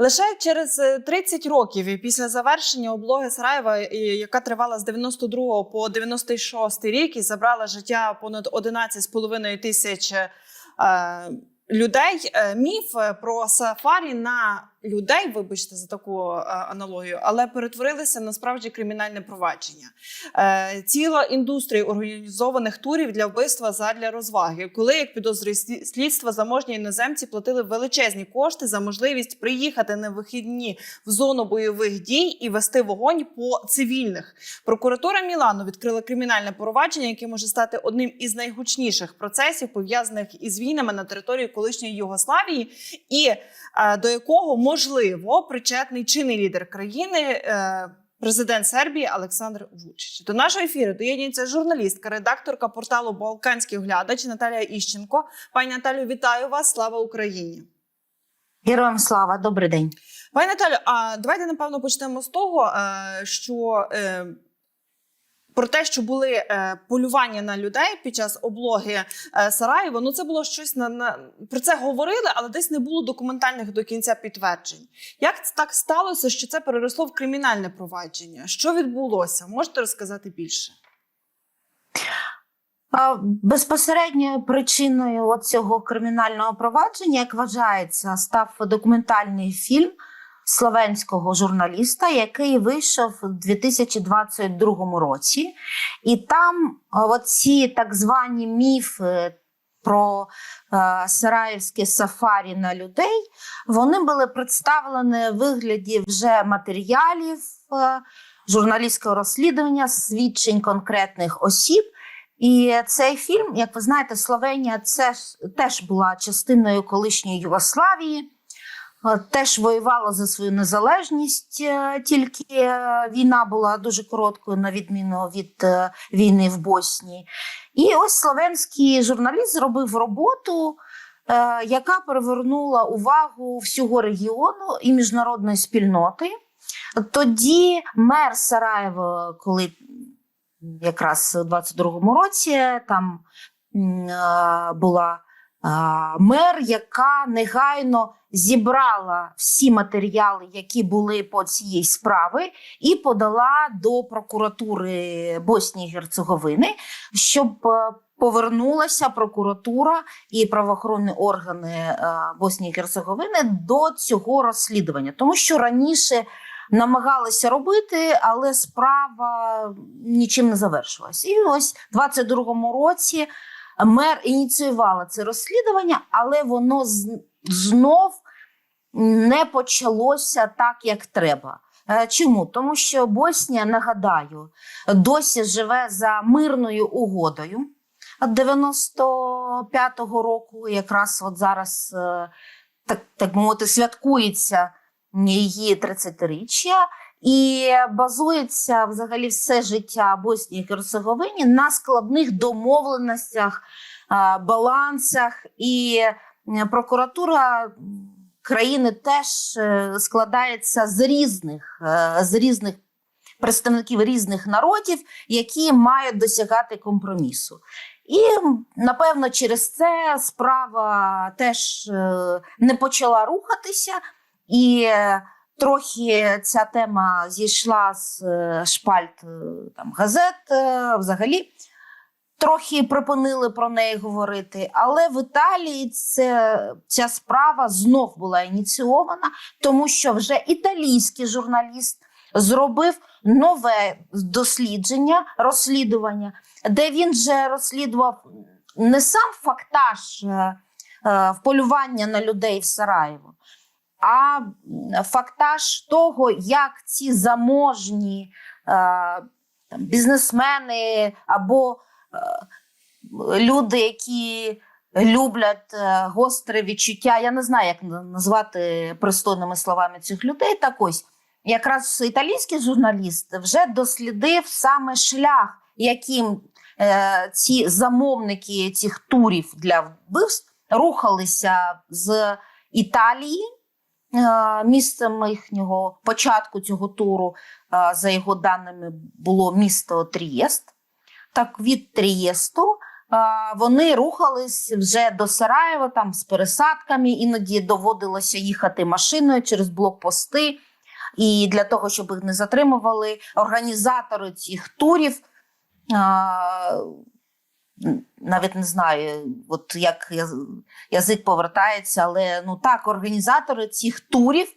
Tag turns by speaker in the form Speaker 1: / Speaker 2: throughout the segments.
Speaker 1: Лише через е, 30 років після завершення облоги Сараєва, яка тривала з 92 по 96 рік і забрала життя понад 11,5 тисяч е, людей. е, Міф е, про сафарі на людей, вибачте за таку е, аналогію, але перетворилися на справді кримінальне провадження. Е, Ціла індустрія організованих турів для вбивства задля розваги, коли як підозрює слід- слідство заможні іноземці платили величезні кошти за можливість приїхати на вихідні в зону бойових дій і вести вогонь по цивільних. Прокуратура Мілану відкрила кримінальне провадження, яке може стати одним із найгучніших процесів пов'язаних із війнами на території колишньої Югославії, і е, до якого можливо причетний чинний лідер країни. е, Президент Сербії Олександр Вучич до нашого ефіру доєднується журналістка, редакторка порталу Балканський оглядач Наталія Іщенко. Пані Наталю, вітаю вас! Слава Україні!
Speaker 2: Героям слава, добрий день.
Speaker 1: Пані Наталю, а давайте напевно почнемо з того, е, що е, про те, що були е, полювання на людей під час облоги е, Сараєва, ну це було щось на, на про це говорили, але десь не було документальних до кінця підтверджень. Як це так сталося, що це переросло в кримінальне провадження? Що відбулося? Можете розказати більше?
Speaker 2: Безпосередньою причиною цього кримінального провадження, як вважається, став документальний фільм словенського журналіста, який вийшов у 2022 році. І там оці так звані міфи про е, сараївське сафарі на людей, вони були представлені в вигляді вже матеріалів е, журналістського розслідування, свідчень конкретних осіб. І цей фільм, як ви знаєте, Словенія це теж була частиною колишньої Югославії, е, теж воювала за свою незалежність, е, тільки е, війна була дуже короткою, на відміну від е, війни в Боснії. І ось словенський журналіст зробив роботу, е, яка привернула увагу всього регіону і міжнародної спільноти. Тоді мер Сараєва, коли якраз у 22-му році там е, була е, мер, яка негайно зібрала всі матеріали, які були по цієї справи, і подала до прокуратури Боснії Герцеговини, щоб е, повернулася прокуратура і правоохоронні органи е, Боснії Герцеговини до цього розслідування, тому що раніше намагалися робити, але справа нічим не завершилась. І ось в 22-му році мер ініціювала це розслідування, але воно знов не почалося так, як треба. Е, Чому? Тому що Боснія, нагадаю, досі живе за мирною угодою 95-го року. Якраз от зараз, е, так, так мовити, святкується її 30-річчя. І базується взагалі все життя Боснії і Герцеговині на складних домовленостях, балансах. І прокуратура країни теж е, складається з різних, е, з різних представників різних народів, які мають досягати компромісу. І напевно через це справа теж е, не почала рухатися. І трохи ця тема зійшла з е, шпальт е, там, газет е, взагалі. Трохи припинили про неї говорити, але в Італії це, ця справа знов була ініційована, тому що вже італійський журналіст зробив нове дослідження, розслідування, де він вже розслідував не сам фактаж вполювання на людей в Сараєво, а фактаж того, як ці заможні е, там, бізнесмени або е, люди, які люблять е, гостре відчуття, я не знаю, як назвати пристойними словами цих людей. Так ось якраз італійський журналіст вже дослідив саме шлях, яким ці замовники цих турів для вбивств рухалися з Італії. Е, Місцем їхнього початку цього туру, е, за його даними, було місто Трієст. Так, від Трієсту вони рухались вже до Сараєва там з пересадками. Іноді доводилося їхати машиною через блокпости. І для того, щоб їх не затримували, організатори цих турів. Навіть не знаю, от як язик повертається, але ну так, організатори цих турів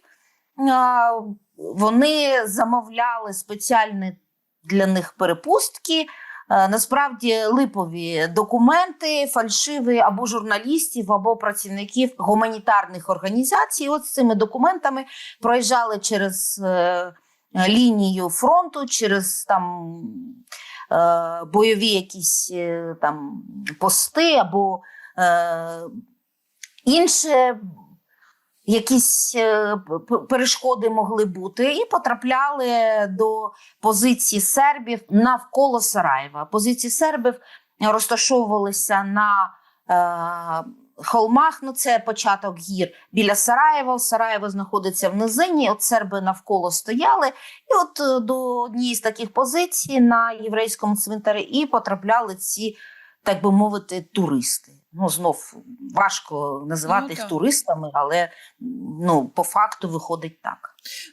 Speaker 2: вони замовляли спеціальні для них перепустки. Насправді липові документи, фальшиві або журналістів, або працівників гуманітарних організацій. От з цими документами проїжджали через е, лінію фронту, через там бойові якісь е, там пости або е, інші якісь е, перешкоди могли бути, і потрапляли до позиції сербів навколо Сараєва. Позиції сербів розташовувалися на е, холмах. Ну, це початок гір біля Сараєва. Сараєво знаходиться в низині. От серби навколо стояли. І от е, до однієї з таких позицій на єврейському цвинтарі і потрапляли ці, так би мовити, туристи. Ну, знов важко називати
Speaker 1: Ну,
Speaker 2: їх туристами, але ну, по факту виходить так.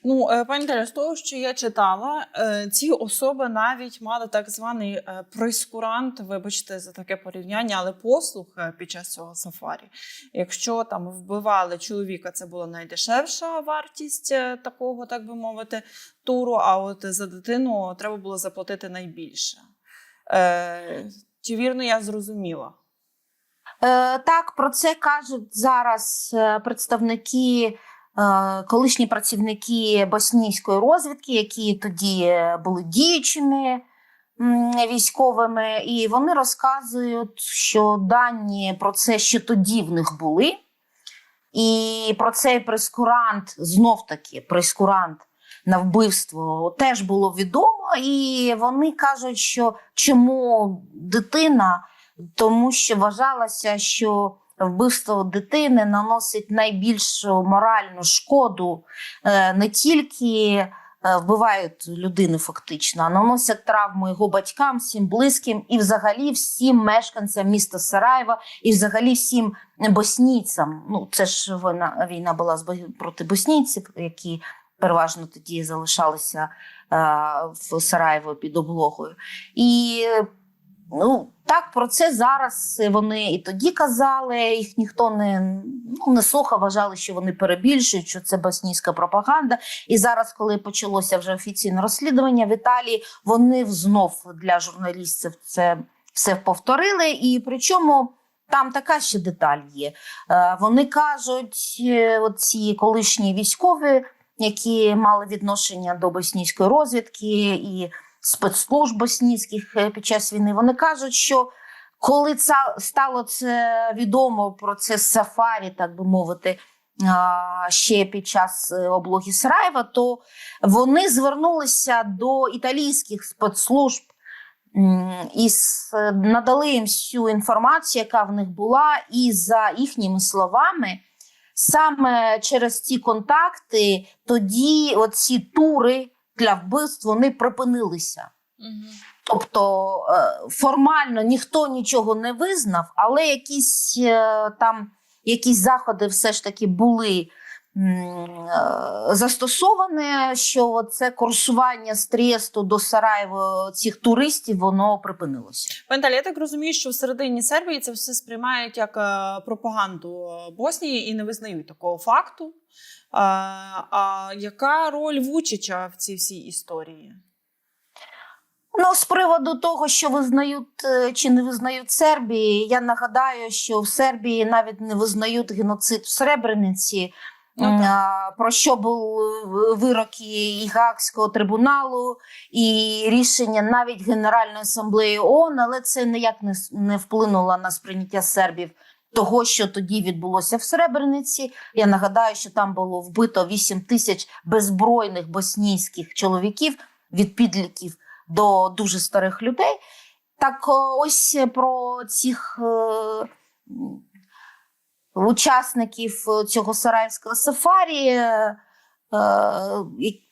Speaker 1: Ну, е, пані з того, що я читала, е, ці особи навіть мали так званий е, прейскурант, вибачте за таке порівняння, але послуг під час цього сафарі. Якщо там вбивали чоловіка, це була найдешевша вартість такого, так би мовити, туру. А от за дитину треба було заплатити найбільше. Чи вірно я зрозуміла?
Speaker 2: Е, так, про це кажуть зараз е, представники, е, колишні працівники боснійської розвідки, які тоді були діючими військовими, і вони розказують, що дані про це ще тоді в них були. І про цей прескурант, знов таки, прескурант на вбивство теж було відомо. І вони кажуть, що чому дитина тому що вважалося, що вбивство дитини наносить найбільшу моральну шкоду е, не тільки е, вбивають людину фактично, а наносять травму його батькам, всім близьким і взагалі всім мешканцям міста Сараєва, і взагалі всім боснійцям. Ну, це ж війна, війна була проти боснійців, які переважно тоді залишалися е, в Сараєво під облогою. І Ну, так, про це зараз вони і тоді казали, їх ніхто не, ну, не слухав, вважали, що вони перебільшують, що це боснійська пропаганда. І зараз, коли почалося вже офіційне розслідування в Італії, вони знов для журналістів це все повторили. І причому там така ще деталь є. Е, Вони кажуть, е, ці колишні військові, які мали відношення до боснійської розвідки і спецслужб боснійських е, під час війни. Вони кажуть, що коли це стало це відомо про це сафарі, так би мовити, ще під час е, облоги Сараєва, то вони звернулися до італійських спецслужб і надали їм всю інформацію, яка в них була, і за їхніми словами. Саме через ці контакти тоді оці тури для вбивств вони припинилися. Тобто е, формально ніхто нічого не визнав, але якісь е, там якісь заходи все ж таки були е, що це курсування з Трєсту до Сараєва цих туристів воно припинилося.
Speaker 1: Пані Таля, я так розумію, що всередині Сербії це все сприймають як е, пропаганду Боснії і не визнають такого факту. А, а яка роль Вучича в цій всій історії?
Speaker 2: Ну, з приводу того, що визнають е, чи не визнають Сербії, я нагадаю, що в Сербії навіть не визнають геноцид в Сребрениці,
Speaker 1: Ну,
Speaker 2: а, про що був е, вироки і Гаагського трибуналу, і рішення навіть Генеральної асамблеї ООН, але це ніяк не, вплинуло на сприйняття сербів. Того, що тоді відбулося в Сребрениці, я нагадаю, що там було вбито 8 тисяч беззбройних боснійських чоловіків від підлітків до дуже старих людей. Так ось про цих е, учасників е, цього сараївського сафарі, е, е,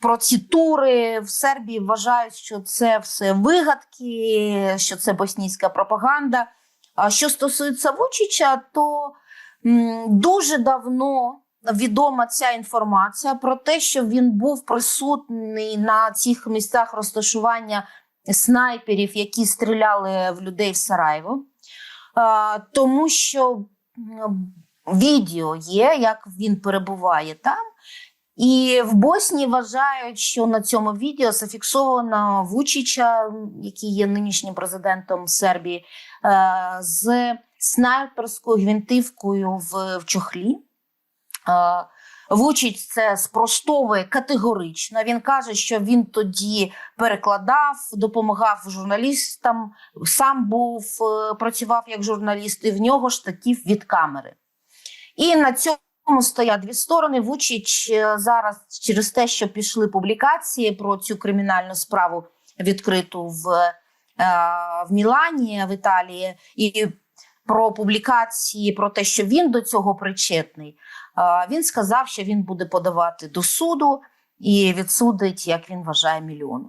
Speaker 2: про ці тури в Сербії вважають, що це все вигадки, що це боснійська пропаганда. А що стосується Вучича, то дуже давно відома ця інформація про те, що він був присутній на цих місцях розташування снайперів, які стріляли в людей в Сараєво, тому що відео є, як він перебуває там. І в Боснії вважають, що на цьому відео зафіксовано Вучича, який є нинішнім президентом Сербії, е, з снайперською гвинтівкою в, чохлі. Е, Вучич це спростовує категорично. Він каже, що він тоді перекладав, допомагав журналістам, сам був, е, працював як журналіст, і в нього штатів від камери. І на цьому стоять дві сторони. Вучич е, зараз через те, що пішли публікації про цю кримінальну справу відкриту в, е, в Мілані, в Італії, і про публікації про те, що він до цього причетний. е, Він сказав, що він буде подавати до суду і відсудить, як він вважає, мільйони.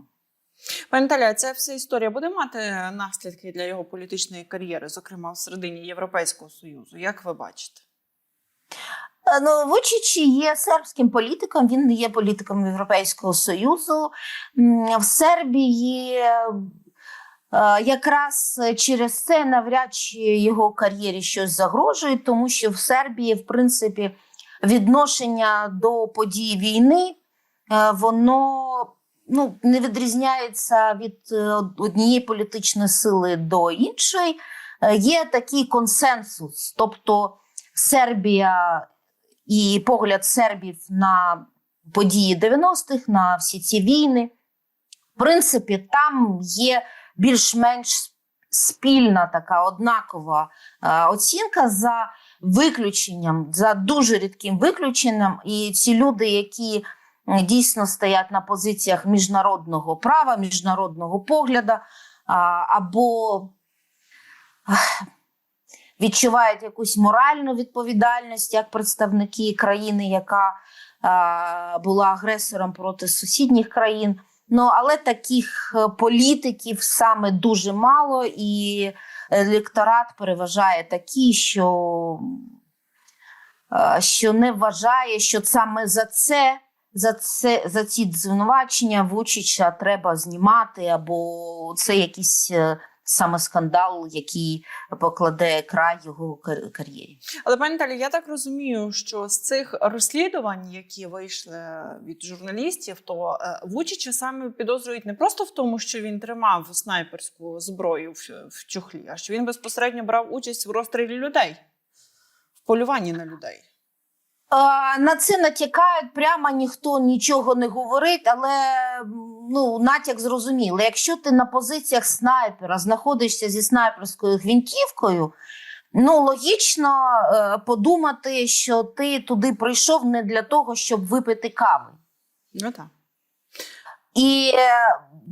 Speaker 1: Пані Наталя, ця вся історія буде мати наслідки для його політичної кар'єри, зокрема в середині Європейського Союзу. Як ви бачите?
Speaker 2: Е, Ну, Вучич є сербським політиком, він не є політиком Європейського Союзу. В Сербії е, якраз через це навряд чи його кар'єрі щось загрожує, тому що в Сербії, в принципі, відношення до подій війни е, воно ну, не відрізняється від однієї політичної сили до іншої. Є такий консенсус, тобто Сербія і погляд сербів на події 90-х, на всі ці війни. В принципі, там є більш-менш спільна така однакова е, оцінка за виключенням, за дуже рідким виключенням. І ці люди, які дійсно стоять на позиціях міжнародного права, міжнародного погляду, або відчувають якусь моральну відповідальність як представники країни, яка а, була агресором проти сусідніх країн. Ну, але таких е, політиків саме дуже мало, і електорат переважає такі, що, е, що не вважає, що саме за це, за це, за ці звинувачення Вучича треба знімати, або це якийсь е, саме скандал, який покладе край його кар'єрі.
Speaker 1: Але пані Наталі, я так розумію, що з цих розслідувань, які вийшли від журналістів, то е, Вучича саме підозрюють не просто в тому, що він тримав снайперську зброю в, в чохлі, а що він безпосередньо брав участь в розстрілі людей, в полюванні на людей.
Speaker 2: На це натякають, прямо ніхто нічого не говорить, але ну, натяк зрозумілий. Якщо ти на позиціях снайпера знаходишся зі снайперською гвинтівкою, ну логічно е, подумати, що ти туди прийшов не для того, щоб випити кави.
Speaker 1: Ну так.
Speaker 2: І е,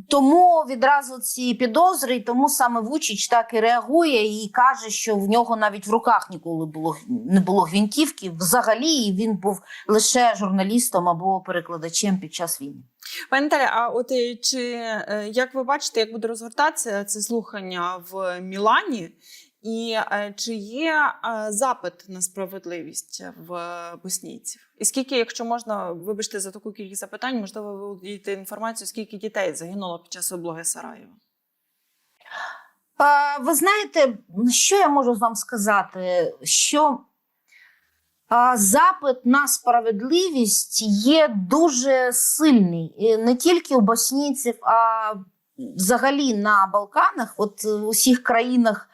Speaker 2: тому відразу ці підозри, і тому саме Вучич так і реагує і каже, що в нього навіть в руках ніколи було не було гвинтівки взагалі, і він був лише журналістом або перекладачем під час війни.
Speaker 1: Пані Наталя, а от е, чи е, як ви бачите, як буде розгортатися це слухання в Мілані? І е, чи є запит на справедливість в боснійців? І скільки, якщо можна, вибачте за таку кількість запитань, можливо, ви володієте інформацією, скільки дітей загинуло під час облоги Сараєва?
Speaker 2: Ви знаєте, що я можу вам сказати? Що запит на справедливість є дуже сильний не тільки у боснійців, а взагалі на Балканах, от у всіх країнах,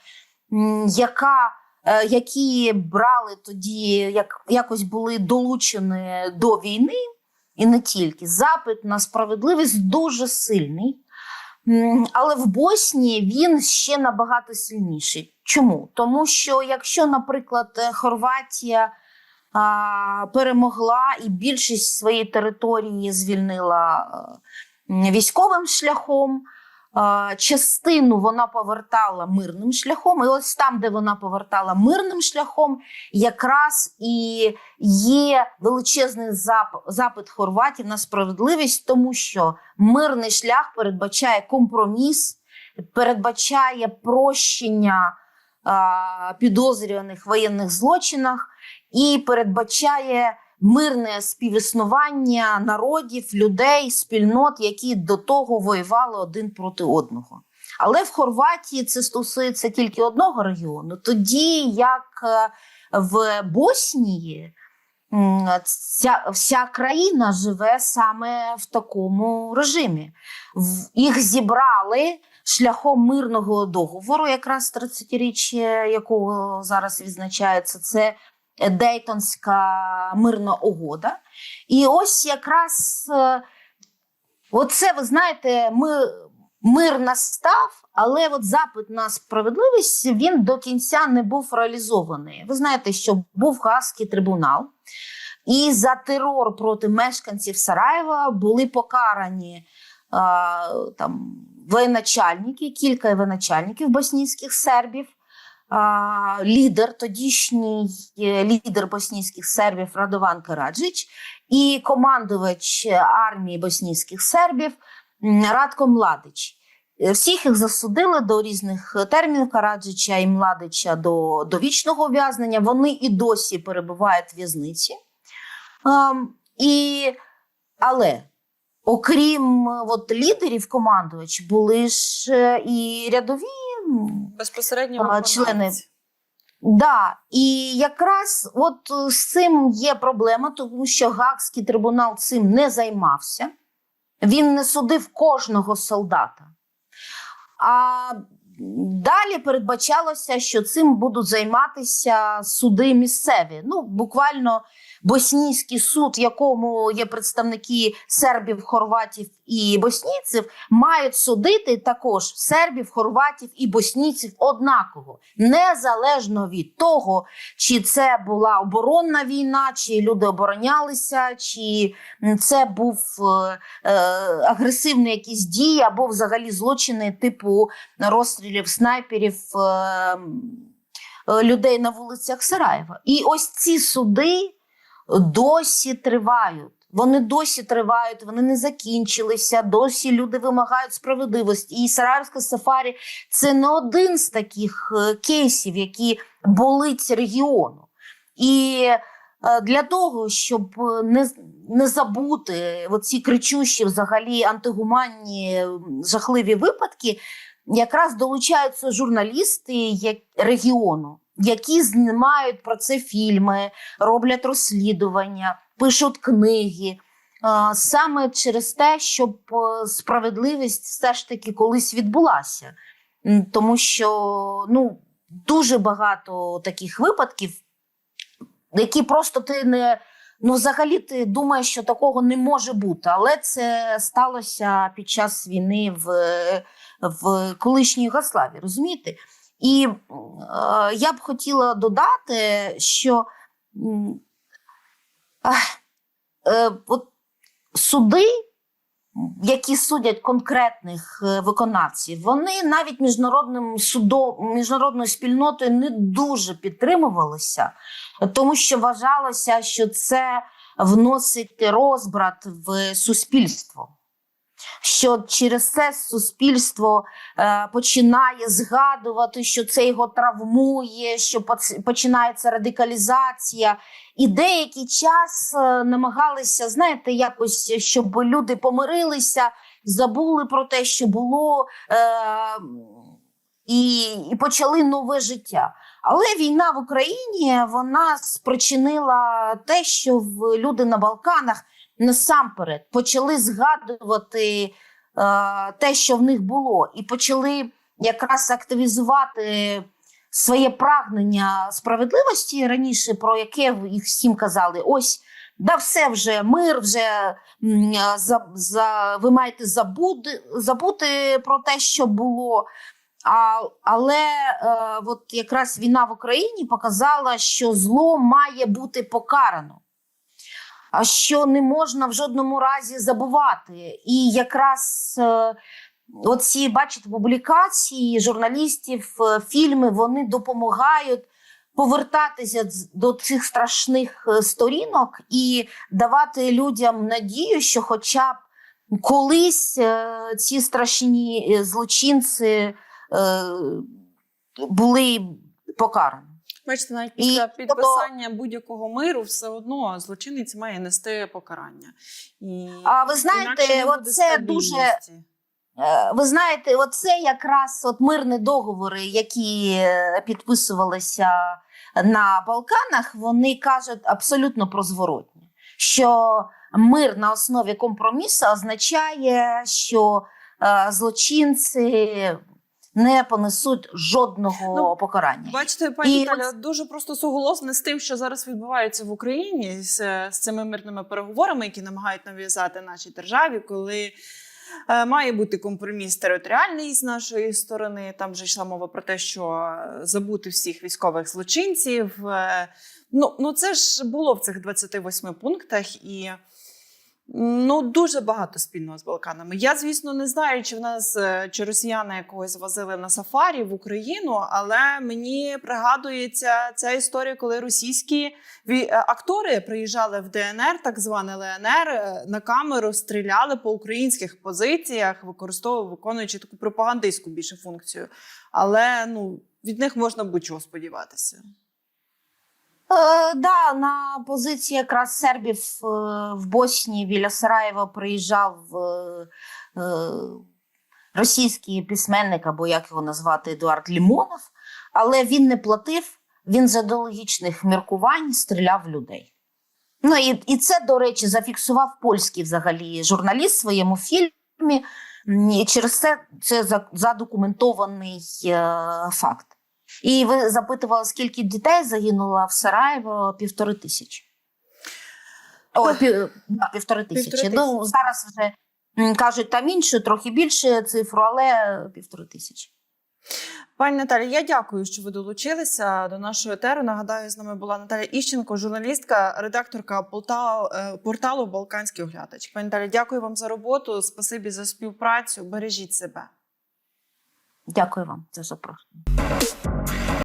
Speaker 2: яка, е, які брали тоді, як, якось були долучені до війни, і не тільки запит на справедливість дуже сильний. Але в Боснії він ще набагато сильніший. Чому? Тому що якщо, наприклад, е, Хорватія перемогла і більшість своєї території звільнила е, військовим шляхом, частину вона повертала мирним шляхом, і ось там, де вона повертала мирним шляхом, якраз і є величезний запит хорватів на справедливість, тому що мирний шлях передбачає компроміс, передбачає прощення підозрюваних воєнних злочинах і передбачає мирне співіснування народів, людей, спільнот, які до того воювали один проти одного. Але в Хорватії це стосується тільки одного регіону, тоді як е, в Боснії ця вся країна живе саме в такому режимі. Їх зібрали шляхом мирного договору, якраз 30-річчя якого зараз відзначається, це Дейтонська мирна угода. І ось якраз е, оце, ви знаєте, ми, мир настав, але от запит на справедливість він до кінця не був реалізований. Ви знаєте, що був Гаагський трибунал, і за терор проти мешканців Сараєва були покарані а, там, воєначальники, кілька воєначальників боснійських сербів. Лідер, тодішній е, лідер боснійських сербів Радован Караджич і командувач армії боснійських сербів Радко Младич. Е, Всіх їх засудили до різних термінів Караджича і Младича до, вічного ув'язнення. Вони і досі перебувають в в'язниці. Ем, і, але окрім от, лідерів командувач, були ж е, і рядові
Speaker 1: Безпосередньо
Speaker 2: члени Да, і якраз от е, з цим є проблема, тому що Гаагський трибунал цим не займався. Він не судив кожного солдата. А далі передбачалося, що цим будуть займатися суди місцеві. Ну, буквально боснійський суд, в якому є представники сербів, хорватів і боснійців, мають судити також сербів, хорватів і боснійців однаково, незалежно від того, чи це була оборонна війна, чи люди оборонялися, чи це був е, е, агресивні якісь дії, або взагалі злочини типу розстрілів снайперів. Е, е, Людей на вулицях Сараєва. І ось ці суди досі тривають. Вони досі тривають, вони не закінчилися. Досі люди вимагають справедливості. І Сараївське сафарі це не один з таких е, кейсів, які болить регіону. І е, для того, щоб е, не, не забути оці кричущі взагалі антигуманні жахливі випадки, якраз долучаються журналісти як, регіону, які знімають про це фільми, роблять розслідування, пишуть книги. Саме через те, щоб е, справедливість все ж таки колись відбулася. Тому що ну, дуже багато таких випадків, які просто ти не. Ну, взагалі, ти думаєш, що такого не може бути, але це сталося під час війни в, в колишній Югославії, розумієте? І е, я б хотіла додати, що е, от суди, які судять конкретних е, виконавців, вони навіть міжнародним судом, міжнародною спільнотою не дуже підтримувалися, тому що вважалося, що це вносить розбрат в суспільство. Що через це суспільство е, починає згадувати, що це його травмує, що починається радикалізація. І деякий час е, намагалися, знаєте, якось, щоб люди помирилися, забули про те, що було, е, і, і почали нове життя. Але війна в Україні вона спричинила те, що в люди на Балканах насамперед почали згадувати е, те, що в них було, і почали якраз активізувати своє прагнення справедливості раніше, про яке їх всім казали: ось. Да, все вже мир, вже за, за, ви маєте забути, забути про те, що було. А, але е, от якраз війна в Україні показала, що зло має бути покарано, що не можна в жодному разі забувати. І якраз е, оці, бачите, публікації журналістів, е, фільми вони допомагають повертатися до цих страшних е, сторінок і давати людям надію, що, хоча б колись ці страшні злочинці були покарано.
Speaker 1: Бачите, навіть
Speaker 2: І
Speaker 1: після
Speaker 2: тобто-
Speaker 1: підписання будь-якого миру все одно злочинець має нести покарання. І
Speaker 2: А ви знаєте, це дуже- Е, Ви знаєте, оце якраз от мирні договори, які е, підписувалися на Балканах, вони кажуть абсолютно про зворотне. Що мир на основі компромісу означає, що е, злочинці не понесуть жодного
Speaker 1: Ну,
Speaker 2: покарання.
Speaker 1: Бачите, пані
Speaker 2: І
Speaker 1: Таля, дуже просто суголосна з тим, що зараз відбувається в Україні з, з цими мирними переговорами, які намагають нав'язати нашій державі, коли е, має бути компроміс територіальний з нашої сторони. Там вже йшла мова про те, що забути всіх військових злочинців. Е, ну, ну це ж було в цих 28 пунктах і. Ну, дуже багато спільного з Балканами. Я, звісно, не знаю, чи в нас е, чи росіяни якогось возили на сафарі в Україну, але мені пригадується ця історія, коли російські е, актори приїжджали в ДНР, так зване ЛНР, на камеру стріляли по українських позиціях, використовували, виконуючи таку пропагандистську більше функцію. Але ну, від них можна будь-чого сподіватися.
Speaker 2: Е, да, на позиції якраз сербів е, в Боснії біля Сараєва приїжджав е, російський письменник, або як його назвати, Едуард Лімонов, але він не платив, він з ідеологічних міркувань стріляв людей. Ну і, і це, до речі, зафіксував польський взагалі журналіст в своєму фільмі. І через це це задокументований е, факт. І ви запитували, скільки дітей загинуло в Сараєво? Півтори тисячі. О, пів, півтори тисячі.
Speaker 1: Півтори
Speaker 2: Ну,
Speaker 1: тисячі.
Speaker 2: зараз вже кажуть там іншу, трохи більше цифру, але півтори тисячі.
Speaker 1: Пані Наталі, я дякую, що ви долучилися до нашого етеру. Нагадаю, з нами була Наталя Іщенко, журналістка, редакторка е, порталу Балканський оглядач. Пані Наталі, дякую вам за роботу. Спасибі за співпрацю. Бережіть себе.
Speaker 2: Дякую вам за запрошення.